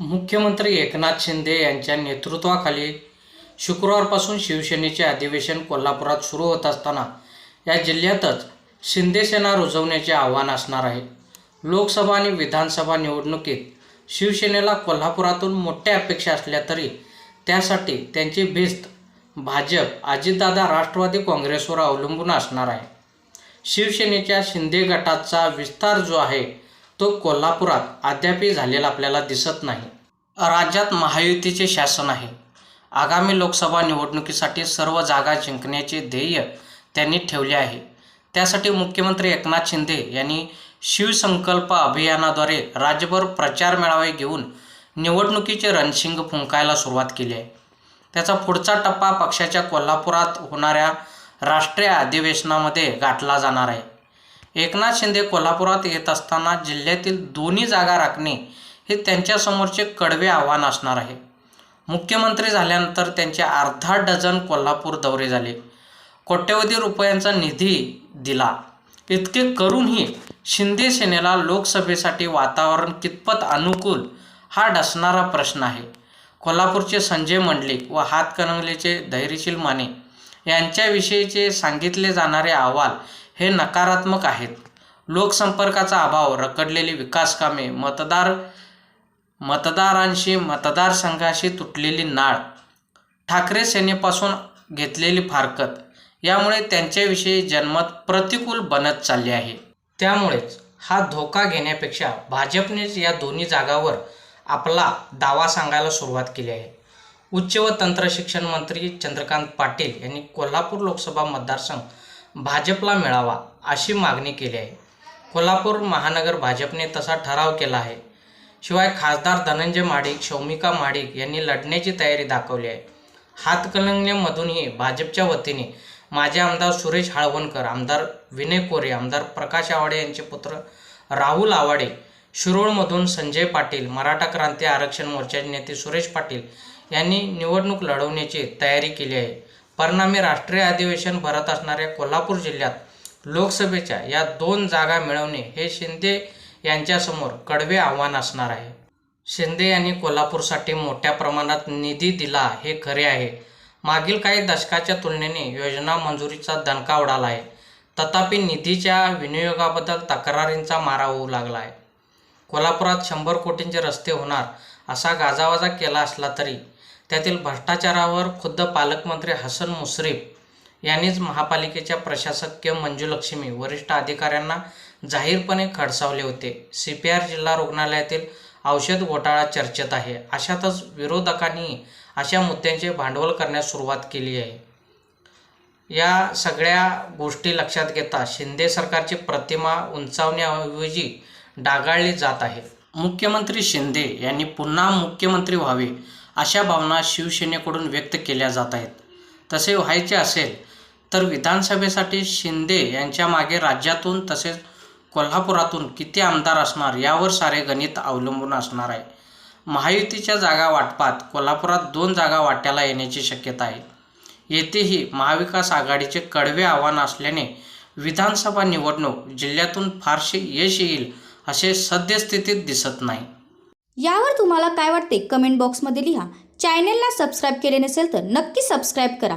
मुख्यमंत्री एकनाथ शिंदे यांच्या नेतृत्वाखाली शुक्रवारपासून शिवसेनेचे अधिवेशन कोल्हापुरात सुरू होत असताना या जिल्ह्यातच शिंदेसेना रुजवण्याचे आव्हान असणार आहे. लोकसभा आणि विधानसभा निवडणुकीत शिवसेनेला कोल्हापुरातून मोठ्या अपेक्षा असल्या तरी त्यासाठी त्यांची भिस्त भाजप अजितदादा राष्ट्रवादी काँग्रेसवर अवलंबून असणार आहे. शिवसेनेच्या शिंदे गटाचा विस्तार जो आहे तो कोल्हापुरात अद्यापही झालेला आपल्याला दिसत नाही. राज्यात महायुतीचे शासन आहे. आगामी लोकसभा निवडणुकीसाठी सर्व जागा जिंकण्याचे ध्येय त्यांनी ठेवले आहे. त्यासाठी मुख्यमंत्री एकनाथ शिंदे यांनी शिवसंकल्प अभियानाद्वारे राज्यभर प्रचार मेळावे घेऊन निवडणुकीचे रणशिंग फुंकायला सुरुवात केली आहे. त्याचा पुढचा टप्पा पक्षाच्या कोल्हापुरात होणाऱ्या राष्ट्रीय अधिवेशनामध्ये गाठला जाणार आहे. एकनाथ शिंदे कोल्हापुरात येत असताना जिल्ह्यातील दोन्ही जागा राखणे हे त्यांच्यासमोरचे कडवे आव्हान असणार आहे. मुख्यमंत्री झाल्यानंतर त्यांचे अर्धा डझन कोल्हापूर दौरे झाले. कोट्यवधी रुपयांचा निधी दिला. इतके करूनही शिंदे सेनेला लोकसभेसाठी वातावरण कितपत अनुकूल हा डसणारा प्रश्न आहे. कोल्हापूरचे संजय मंडलिक व हातकणंगलेचे धैर्यशील माने यांच्याविषयीचे सांगितले जाणारे अहवाल हे नकारात्मक आहेत. लोकसंपर्काचा अभाव रखडलेली विकासकामे मतदार मतदारांशी मतदारसंघाशी तुटलेली नाळ. ठाकरे सेनेपासून घेतलेली फारकत. यामुळे त्यांच्याविषयी जनमत प्रतिकूल बनत चालले आहे. त्यामुळेच हा धोका घेण्यापेक्षा भाजपनेच या दोन्ही जागावर आपला दावा सांगायला सुरुवात केली आहे. उच्च व तंत्रशिक्षण मंत्री चंद्रकांत पाटील यांनी कोल्हापूर लोकसभा मतदारसंघ भाजपला मिळावा अशी मागणी केली आहे. कोल्हापूर महानगर भाजपने तसा ठराव केला आहे. शिवाय खासदार धनंजय महाडिक शौमिका महाडिक यांनी लढण्याची तयारी दाखवली आहे. हातकणंगलेमधूनही भाजपच्या वतीने माजी आमदार सुरेश हाळवणकर आमदार विनय कोरे आमदार प्रकाश आवाडे यांचे पुत्र राहुल आवाडे शिरोळमधून संजय पाटील मराठा क्रांती आरक्षण मोर्चाचे नेते सुरेश पाटील यांनी निवडणूक लढवण्याची तयारी केली आहे. परिणामी राष्ट्रीय अधिवेशन भरत असणाऱ्या कोल्हापूर जिल्ह्यात लोकसभेच्या या दोन जागा मिळवणे हे शिंदे यांच्यासमोर कडवे आव्हान असणार आहे. शिंदे यांनी कोल्हापूरसाठी मोठ्या प्रमाणात निधी दिला हे खरे आहे. मागील काही दशकाच्या तुलनेने योजना मंजुरीचा दणका उडाला आहे तथापि निधीच्या विनियोगाबद्दल तक्रारींचा मारा होऊ लागला आहे कोल्हापुरात शंभर कोटींचे रस्ते होणार असा गाजावाजा केला असला तरी त्यातील भ्रष्टाचारावर खुद्द पालकमंत्री हसन मुश्रीफ यांनीच महापालिकेच्या प्रशासकीय मंजुलक्ष्मी वरिष्ठ अधिकाऱ्यांना जाहीरपणे खडसावले होते. सी पी आर जिल्हा रुग्णालयातील औषध घोटाळा चर्चेत आहे. अशातच विरोधकांनी अशा मुद्द्यांचे भांडवल करण्यास सुरुवात केली आहे. या सगळ्या गोष्टी लक्षात घेता शिंदे सरकारची प्रतिमा उंचावण्याऐवजी डागाळली जात आहे. मुख्यमंत्री शिंदे यांनी पुन्हा मुख्यमंत्री व्हावे अशा भावना शिवसेनेकडून व्यक्त केल्या जात आहेत. तसे व्हायचे असेल तर विधानसभेसाठी शिंदे यांच्या मागे राज्यातून तसेच कोल्हापुरातून किती आमदार असणार यावर सारे गणित अवलंबून असणार आहे. महायुतीच्या जागा वाटपात कोल्हापुरात दोन जागा वाट्याला येण्याची शक्यता आहे. येथेही महाविकास आघाडीचे कडवे आव्हान असल्याने विधानसभा निवडणूक जिल्ह्यातून फारसे यश येईल असे सद्यस्थितीत दिसत नाही. यावर तुम्हाला काय वाटते? कमेंट बॉक्समध्ये लिहा. चॅनेलला सबस्क्राईब केले नसेल तर नक्की सबस्क्राईब करा.